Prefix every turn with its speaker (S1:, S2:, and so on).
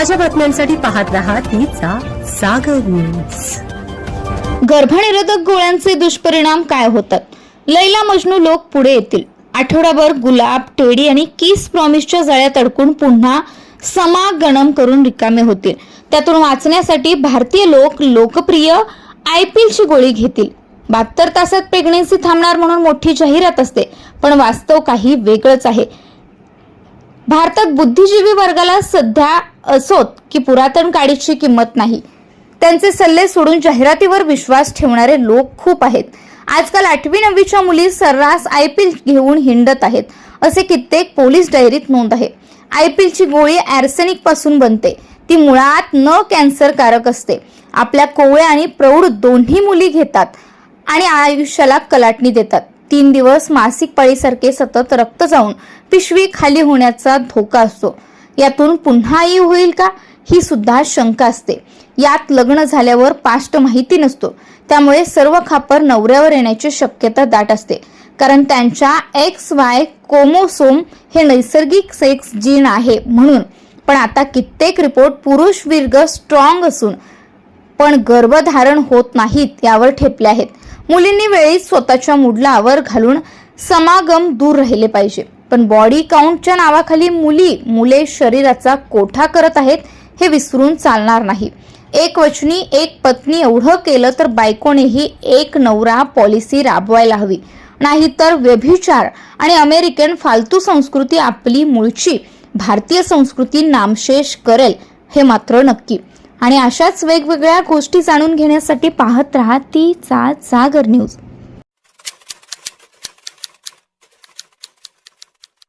S1: ताज्या बातम्यांसाठी पाहत रहा तिचा सागर न्यूज
S2: गर्भनिरोधक गोळ्यांचे दुष्परिणाम काय होतात? लैला मजनू लोक पुढे येतील. आठवडाभर गुलाब टेडी आणि किस प्रॉमिसच्या जाळ्यात अडकून पुन्हा समागणम करून रिकामे होतील. त्यातून वाचण्यासाठी भारतीय लोक लोकप्रिय आयपीएलची गोळी घेतील. बहात्तर तासात प्रेग्नेन्सी थांबणार म्हणून मोठी जाहिरात असते पण वास्तव काही वेगळंच आहे. भारतात बुद्धिजीवी वर्गाला सध्या असोत की पुरातन काळीची किंमत नाही. त्यांचे सल्ले सोडून जाहिरातीवर विश्वास ठेवणारे लोक खूप आहेत. आजकाल आठवी नववीच्या मुली सर्रास आयपीएल घेऊन हिंडत आहेत असे कित्येक पोलीस डायरीत नोंद आहे. आय पी एलची गोळी ॲर्सेनिकपासून बनते. ती मुळात न कॅन्सरकारक असते. आपल्या कोवळ्या आणि प्रौढ दोन्ही मुली घेतात आणि आयुष्याला कलाटणी देतात. तीन दिवस मासिक पाळीसारखे सतत रक्त जाऊन पिशवी खाली होण्याचा धोका असतो. यातून पुन्हा आई होईल का? ही सुद्धा शंका असते. यात लग्न झाल्यावर पास्ट माहिती नसतो. त्यामुळे सर्व खापर नवऱ्यावर येण्याची शक्यता दाट असते. कारण त्यांच्या एक्स वाय कोमोसोम हे नैसर्गिक सेक्स जीन आहे म्हणून. पण आता कित्येक रिपोर्ट पुरुष विर्ग स्ट्रॉंग असून पण गर्भधारण होत नाहीत यावर ठेपले आहेत. मुलींनी वेळीच स्वतःच्या मुडलावर घालून समागम दूर राहिले पाहिजे. पण बॉडी काउंटच्या नावाखाली मुली मुले शरीराचा कोठा करत आहेत हे विसरून चालणार नाही. एक वचनी एक पत्नी एवढं केलं तर बायकोनेही एक नवरा पॉलिसी राबवायला हवी. नाहीतर व्यभिचार आणि अमेरिकन फालतू संस्कृती आपली मूळची भारतीय संस्कृती नामशेष करेल हे मात्र नक्की. आणि अशाच वेगवेगळ्या गोष्टी जाणून घेण्यासाठी पाहत राहा ती चा जागर न्यूज.